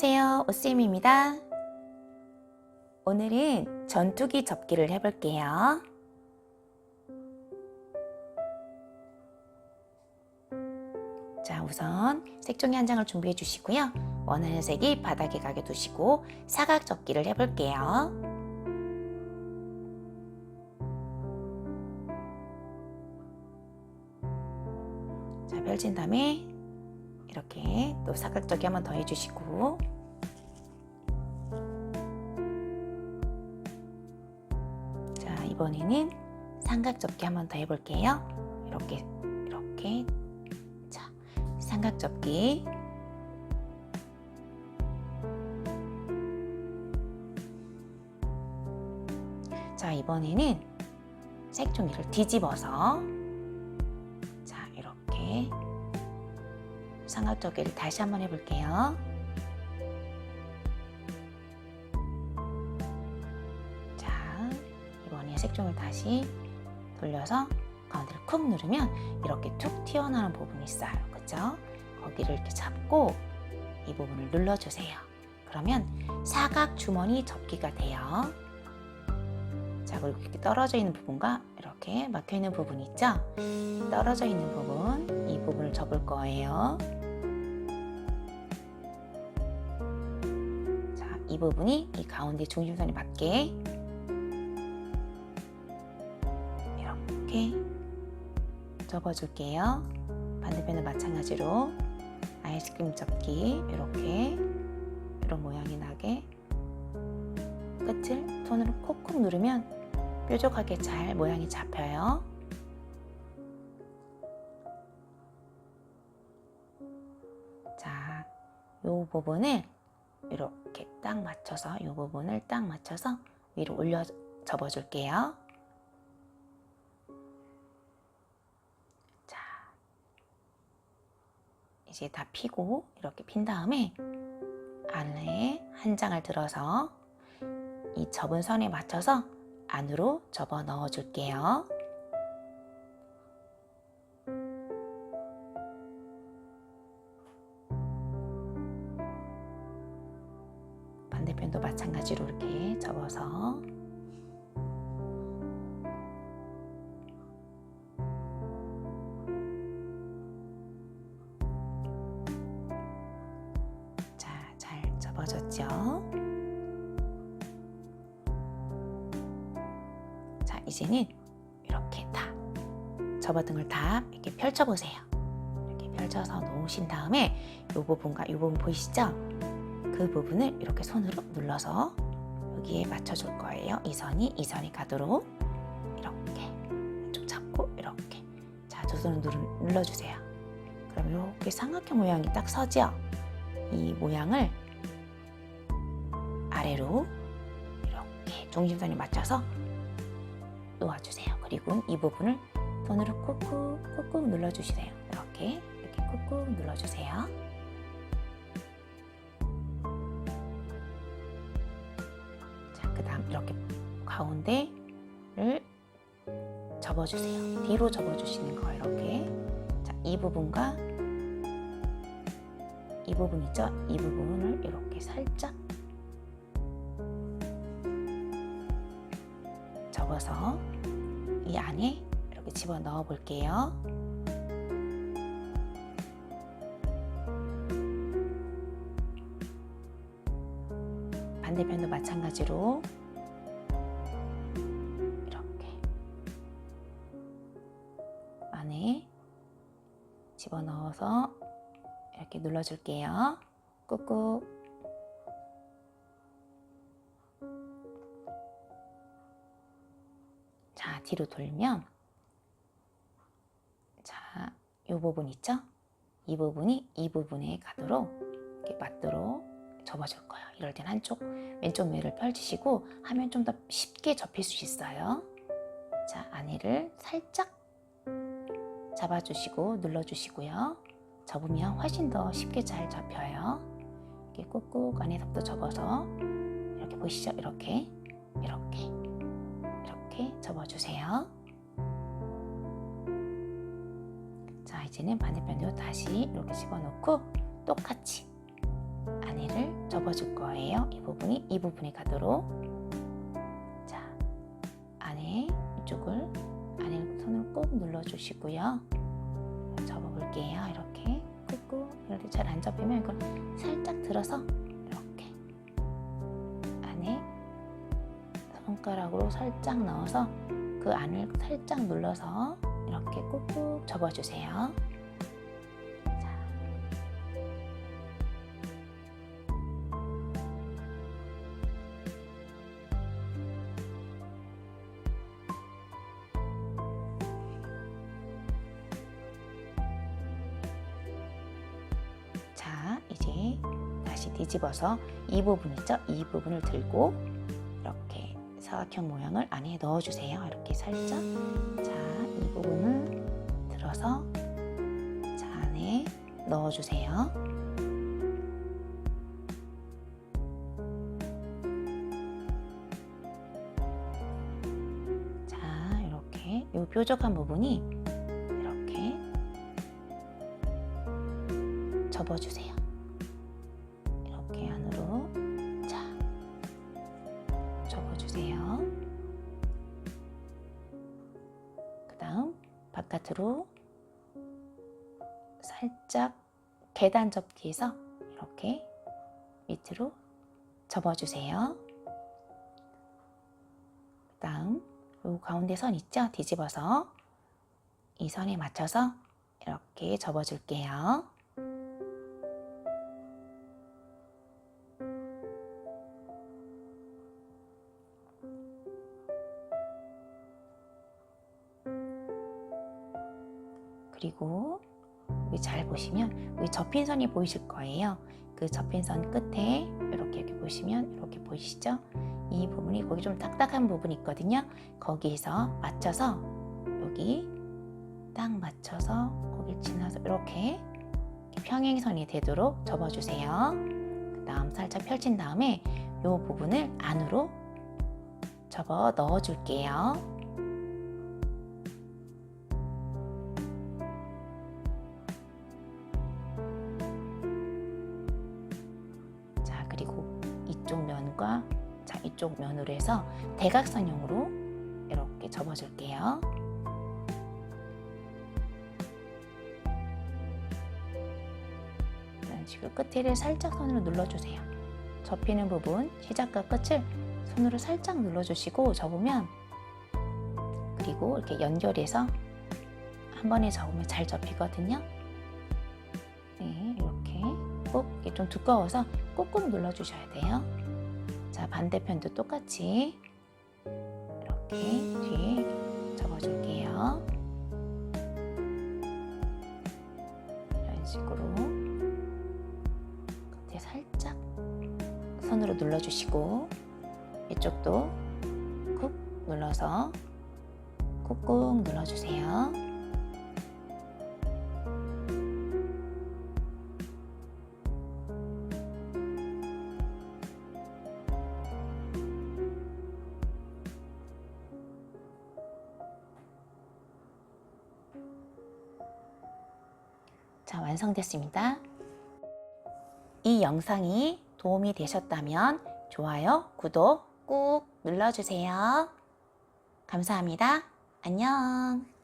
안녕하세요. 오쌤입니다. 오늘은 전투기 접기를 해볼게요. 자, 우선 색종이 한 장을 준비해 주시고요. 원하는 색이 바닥에 가게 두시고 사각 접기를 해볼게요. 자, 펼친 다음에 이렇게 또 사각접기 한번 더 해주시고 자 이번에는 삼각접기 한 번 더 해볼게요. 이렇게 이렇게. 자 삼각접기. 자 이번에는 색종이를 뒤집어서 자 이렇게 삼각접기를 다시 한번 해볼게요. 이번에 색종을 다시 돌려서 가운데를 쿡 누르면 이렇게 툭 튀어나오는 부분이 있어요. 그죠? 거기를 이렇게 잡고 이 부분을 눌러주세요. 그러면 사각 주머니 접기가 돼요. 자, 그리고 이렇게 떨어져 있는 부분과 이렇게 막혀 있는 부분 있죠? 떨어져 있는 부분, 이 부분을 접을 거예요. 자, 이 부분이 이 가운데 중심선에 맞게 이렇게 접어줄게요. 반대편은 마찬가지로 아이스크림 접기 이렇게 이런 모양이 나게 끝을 손으로 콕콕 누르면 뾰족하게 잘 모양이 잡혀요. 자, 요 부분을 이렇게 딱 맞춰서 이 부분을 딱 맞춰서 위로 올려 접어줄게요. 이제 다 피고 이렇게 핀 다음에 안에 한 장을 들어서 이 접은 선에 맞춰서 안으로 접어 넣어 줄게요. 반대편도 마찬가지로 이렇게 접어서 잘 접어졌죠? 자, 이제는 이렇게 다 접어둔 걸다 이렇게 펼쳐보세요. 이렇게 펼쳐서 놓으신 다음에 이 부분과 이 부분 보이시죠? 그 부분을 이렇게 손으로 눌러서 여기에 맞춰줄 거예요. 이 선이 이 선이 가도록 이렇게 쭉 잡고 이렇게 자 두 손을 눌러주세요. 그럼 이렇게 삼각형 모양이 딱 서죠? 이 모양을 아래로 이렇게 중심선에 맞춰서 놓아주세요. 그리고 이 부분을 손으로 꾹꾹 꾹꾹 눌러주시세요. 이렇게 이렇게 꾹꾹 눌러주세요. 자, 그다음 이렇게 가운데를 접어주세요. 뒤로 접어주시는 거 이렇게. 자, 이 부분과 이 부분 있죠? 이 부분을 이렇게 살짝 접어서 이 안에 이렇게 집어 넣어 볼게요. 반대편도 마찬가지로 이렇게 안에 집어 넣어서 이렇게 눌러줄게요. 꾹꾹. 뒤로 돌면 자, 이 부분 있죠? 이 부분이 이 부분에 가도록 이렇게 맞도록 접어줄 거예요. 이럴 땐 한쪽 왼쪽 면을 펼치시고 하면 좀 더 쉽게 접힐 수 있어요. 자, 안에를 살짝 잡아주시고 눌러주시고요. 접으면 훨씬 더 쉽게 잘 접혀요. 이렇게 꾹꾹 안에서부터 접어서 이렇게 보이시죠? 이렇게 이렇게 이렇게 접어주세요. 자, 이제는 반대편도 다시 이렇게 집어넣고 똑같이 안에를 접어줄 거예요. 이 부분이 이 부분에 가도록 자 안에 이쪽을 안에 손을 꼭 눌러주시고요. 접어볼게요. 이렇게 꾹꾹 이렇게 잘 안 접히면 이걸 살짝 들어서 손가락으로 살짝 넣어서 그 안을 살짝 눌러서 이렇게 꾹꾹 접어주세요. 자. 자, 이제 다시 뒤집어서 이 부분 있죠? 이 부분을 들고 사각형 모양을 안에 넣어주세요. 이렇게 살짝. 자, 이 부분을 들어서 자, 안에 넣어주세요. 자, 이렇게 이 뾰족한 부분이 이렇게 접어주세요. 바깥으로 살짝 계단 접기에서 이렇게 밑으로 접어주세요. 그 다음 요 가운데 선 있죠? 뒤집어서 이 선에 맞춰서 이렇게 접어줄게요. 보시면 여기 접힌 선이 보이실 거예요. 그 접힌 선 끝에 이렇게 이렇게 보시면 이렇게 보이시죠? 이 부분이 거기 좀 딱딱한 부분이 있거든요. 거기에서 맞춰서 여기 딱 맞춰서 거기 지나서 이렇게 평행선이 되도록 접어주세요. 그 다음 살짝 펼친 다음에 이 부분을 안으로 접어 넣어줄게요. 이쪽 면과 자 이쪽 면으로 해서 대각선형으로 이렇게 접어줄게요. 이런 식으로 끝에를 살짝 손으로 눌러주세요. 접히는 부분 시작과 끝을 손으로 살짝 눌러주시고 접으면 그리고 이렇게 연결해서 한 번에 접으면 잘 접히거든요. 네, 이렇게 꼭 좀 두꺼워서 꾹꾹 눌러주셔야 돼요. 자 반대편도 똑같이 이렇게 뒤에 접어줄게요. 이런 식으로 끝에 살짝 손으로 눌러주시고 이쪽도 꾹 눌러서 꾹꾹 눌러주세요. 자, 완성됐습니다. 이 영상이 도움이 되셨다면 좋아요, 구독 꾹 눌러주세요. 감사합니다. 안녕.